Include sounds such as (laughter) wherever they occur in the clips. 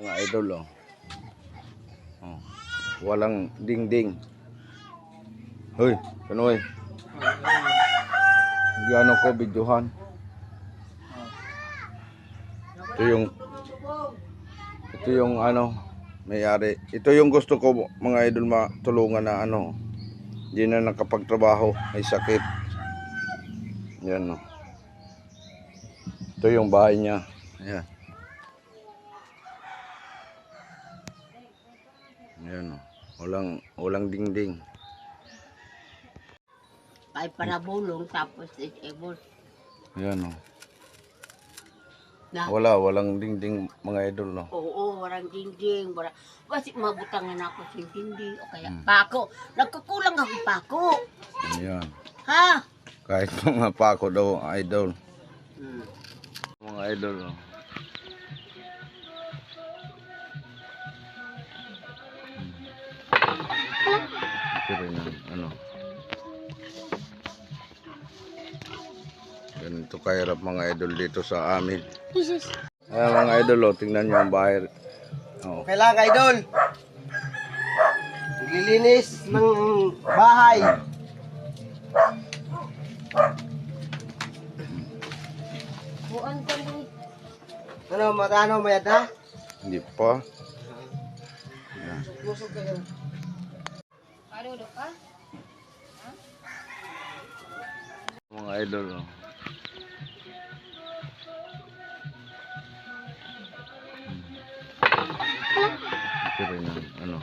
Mga idol oh. oh. Walang ding-ding. Hoy, kanoy. Hindi ano ko videohan. Ito yung ito yung ano may-ari. Ito yung gusto ko mga idol matulungan na ano. Hindi na nakapagtrabaho, may sakit. Yan oh. Ito yung bahay niya. Ayan. Ayan oh. Walang walang dingding. Ay parabulong tapos disable. Ayan oh. Na, Wala, walang dingding mga idol no. oo, warang dingding, wala. Kasi mabutangan ako sa dingding o kaya Hmm. pako. Nagkukulang ako pako. Ayan. Ha? Kahit mga pako daw idol. Hmm. Mga idol no. Ganito kahirap mga idol dito sa amin. Ayan mga idol, oh, tingnan nyo ang bahay. Oh. Okay lang, idol. Naglilinis ng bahay. Buwan ka mo. Ano, matano, mayad na? Hindi pa. Busog kayo. Ano do ka? Mga idol. Oh. Ano.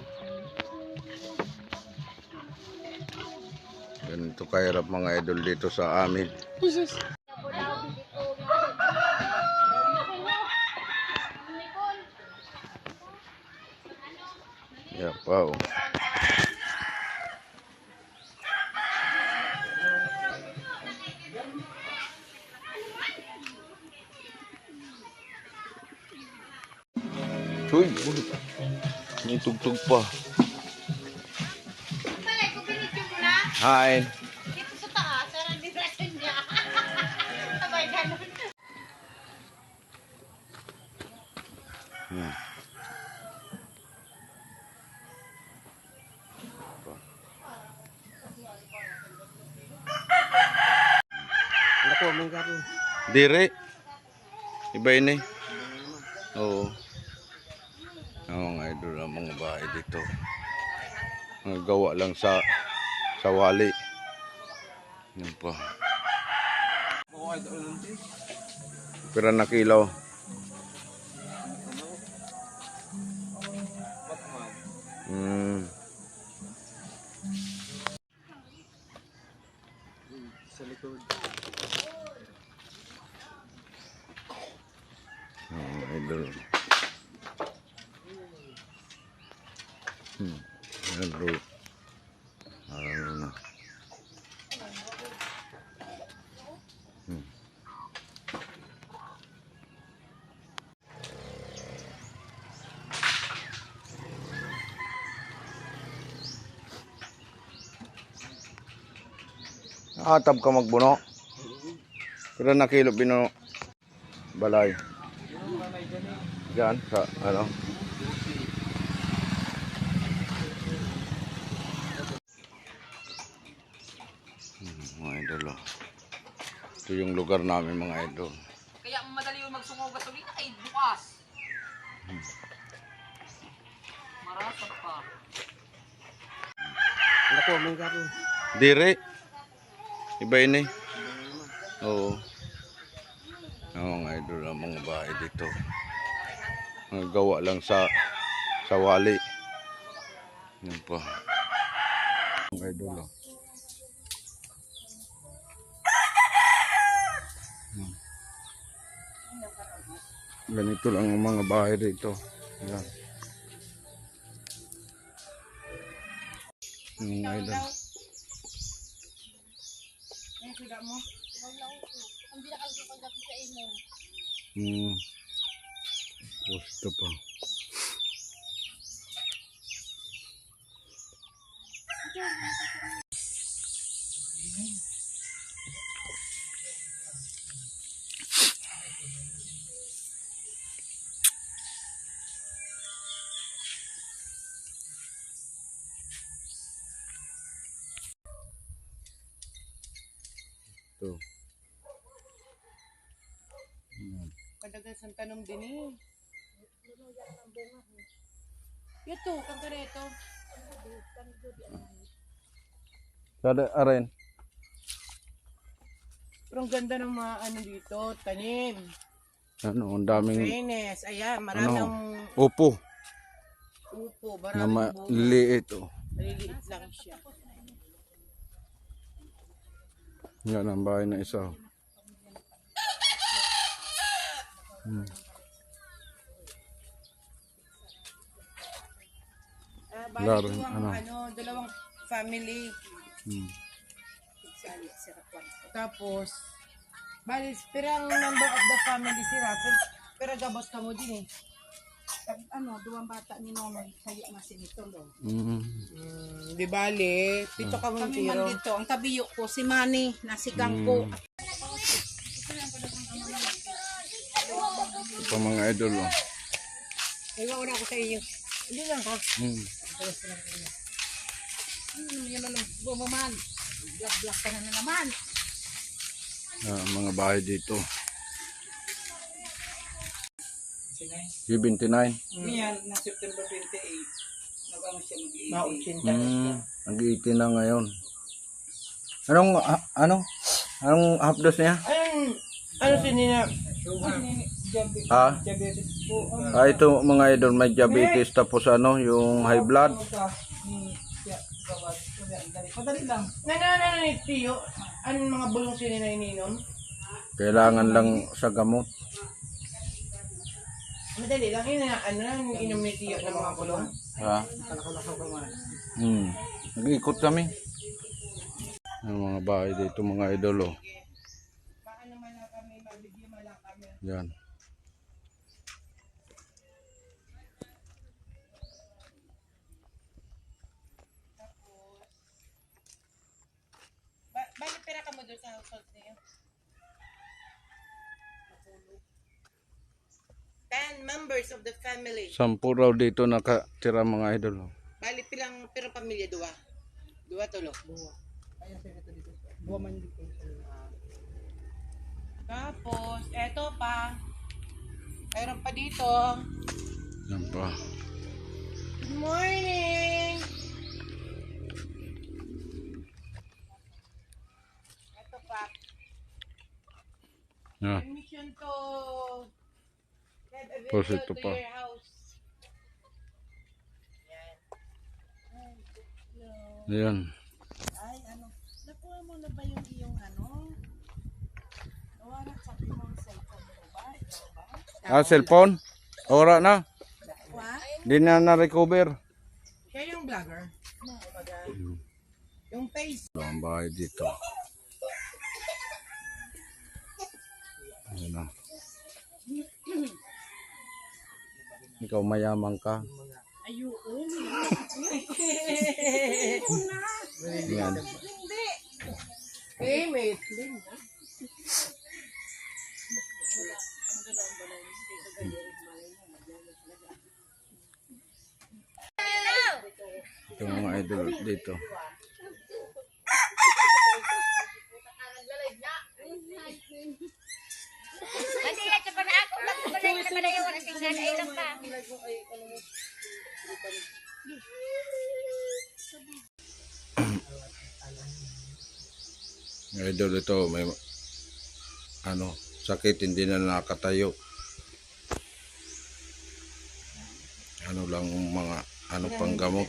Ganito kahirap mga idol dito sa amin. Yeah, wow. Uy, uy. May tugtog pa. Hi. Dito sa taas, sarang depression niya. Sabay ganun. Hmm. May gabi. Dire. Iba yun eh. Oo. Mga bahay dito. Gawa lang sa sa wali. Yan pa. Pero nakilaw. Hmm. Sa likod. Oo, idol. Hmm. Yan bro. Ano na. Hmm. Atab ka magbuno. Pero nakilo bino balay. Diyan sa ano? Hmm, mga idol oh. Ito yung lugar namin mga idol. Kaya ang madali yung magsungaw gasolina ay bukas. Marasap pa. Naku, may gabi. Dire. Iba yun eh. Oo. Oo mga idol ang mga bahay dito. Mga gawa lang sa sa wali. Yan pa. Mga idol oh. Ganito lang ang mga bahay dito. Yan. Yung idol. Hmm. Gusto pa. dito. Kadagal sa tanong din eh. Ito, kang kareto. Kada aren. Pero ang ganda ng mga ano dito, tanim. Ano, ang daming Fairness, ayan, maraming upo upo, na maraming bunga. maliit. Oh. Maliliit lang siya. Yan ang bahay na isa. oh. Ah, bali Laro, dalawang, ano? ano? dalawang family. Hmm. Tapos, bali, pirang number of the family sila. Pero, pero gabos ka mo din eh. ano, duwang bata ni Nonoy, kaya na sinitulo. Mm. Mm, di bali, pito ka mong Kami man tiro. dito, ang tabiyo ko, si Manny, nasigang ko. Ito pa mga idol. Oh. Iwan ko na ako sa iyo. Hindi lang ha. Hmm. Hmm, yun na bumaman. Black-black ka na, na naman. Ah, mga bahay dito. 79. Yan, na September 28, nagano siya mag-i- Mautsinta. Hmm. Nag-18 na ngayon. Anong, ah, ano? Anong hapdos niya? Ayun, ano si Nina? Ah? Ah, ito mga idol, may diabetes tapos ano, yung high blood. Madali lang. Nananana ni Tiyo, anong mga bulong si Nina ininom? Kailangan lang sa gamot. Madali lang, yun na, ano, yung inom ni Tiyo ng mga bulong. Ha? Hmm. Nag-ikot kami. Ang mga bahay dito mga idol oh. Yan. Bali, pera ka mo doon sa household niyo? Ten members of the family. Sampu raw dito nakatira mga idol oh. Bali, pilang, pirang pamilya, duwa? Duwa tulo? Duwa. Buwa man dito. Tapos, eto pa. Mayroon pa dito. Yan pa. Good morning! Yan. Permission to have a video to pa. your house. Yan. Ay, ano, nakuha mo na ba yung iyong ano? Nawala sa mong cellphone mo ba? Ba? Ah, cellphone? Ora na. Wa? Di na na-recover. Siya yung vlogger. Yung face. Ang bahay dito. Ayan na. Ikaw mayaman ka. Ayun. Yan. Hey, mate. Ito ang mga idol dito. Idol ito may ano sakit hindi na nakatayo. Ano lang mga ano pang gamot.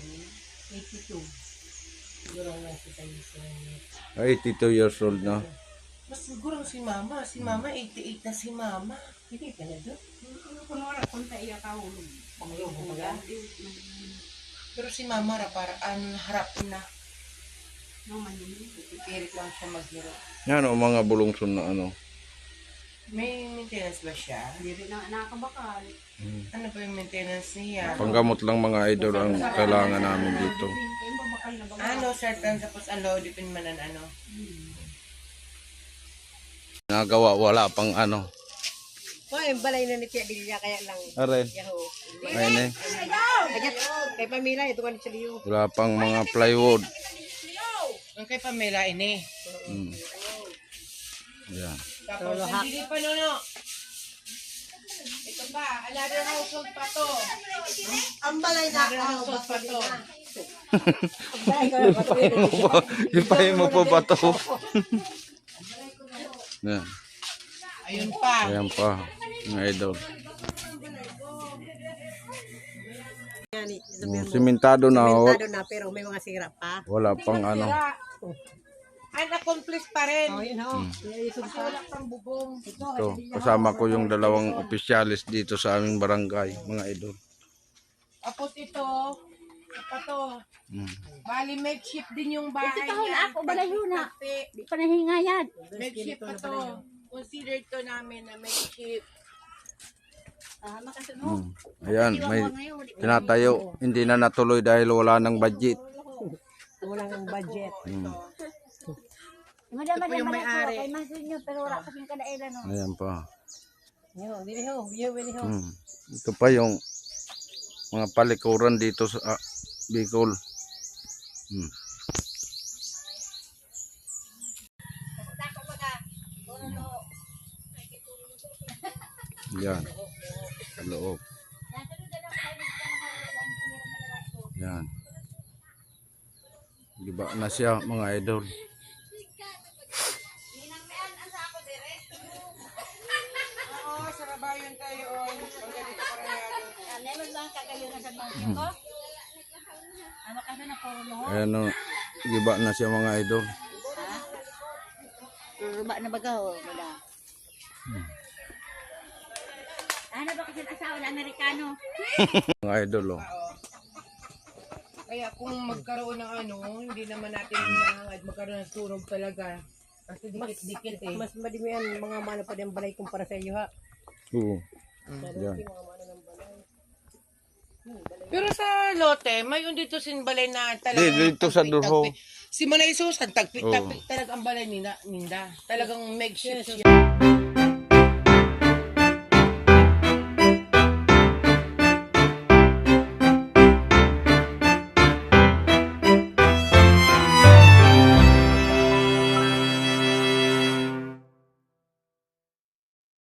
82 years old na. Mas siguro si mama. Si mama, 88 na si mama. Hindi ka na doon. Kunwara, punta iya ka hulog. Pero si mama, ra, para ano, harap na. No, man yun. Pipirit lang siya maghiro. Yan o mga bulongson na ano. May maintenance ba siya? Hindi rin na nakakabakal. Ano ba yung maintenance niya? Panggamot lang mga idol ang kailangan namin dito. Ano, certain tapos ano, dipin man ang ano. Nagawa wala pang ano. Hoy, balay na ni Tia Bilya kaya lang. Are. Yaho. Ayun eh. Kaya kay Pamila ito sa liyo. Wala pang mga plywood. Ang kay Pamela, ini. Mm. Yan. Tapos, hindi pa no, no. Ito pa, another household pa to. Ang balay na Another ano, household pa to. Ipahin mo pa, ipahin mo pa ba to? Yan. Ayun pa. Ayan pa, mga idol. yan. Oh, simentado na, oh. Komentado na pero may mga sira pa. wala pang ano. Unaccomplished pa rin. Oh, yun ho. Kasi wala pang bubong. Ito, kasama ko yung dalawang opisyalis dito sa aming barangay, mga idol. Tapos ito, ito to. Mm. Bali, makeshift din yung bahay Ito taon niya. ako, balayo na. Kasi Di pa nahingayan. makeshift pa to. Consider to namin na makeshift. Ah, makasunod. Mm. Ayan, may tinatayo. Hindi na natuloy dahil wala ng budget. Wala ng budget. Mm. Madama Ito po yung may-ari. kay Masin nyo, pero wala kasing kadailan. No? Ayan pa. Yun, dili ho. Yun, dili ho. Mm. Ito pa yung mga palikuran dito sa ah, Bicol. Mm. Yan. Sa loob. Yan. Giba na siya mga idol. Oh. Ayan o. Giba na siya mga idol. Ruba na baga ho, wala. Ano ba kasi asawa na Amerikano? (laughs) Mga idol oh. Kaya kung magkaroon ng ano, hindi naman natin hinahangad magkaroon ng sunog talaga. Kasi dikit-dikit eh. Mas madimi yan, mga mano pa din balay kumpara sa iyo ha. Oo. Yan. Pero sa lote, may dito sinbalay na talaga. Di, dito sa Durho. Si Manay Susan, tagpit, Oo. tagpit talaga ang balay nila, ninda. Talagang makeshift siya.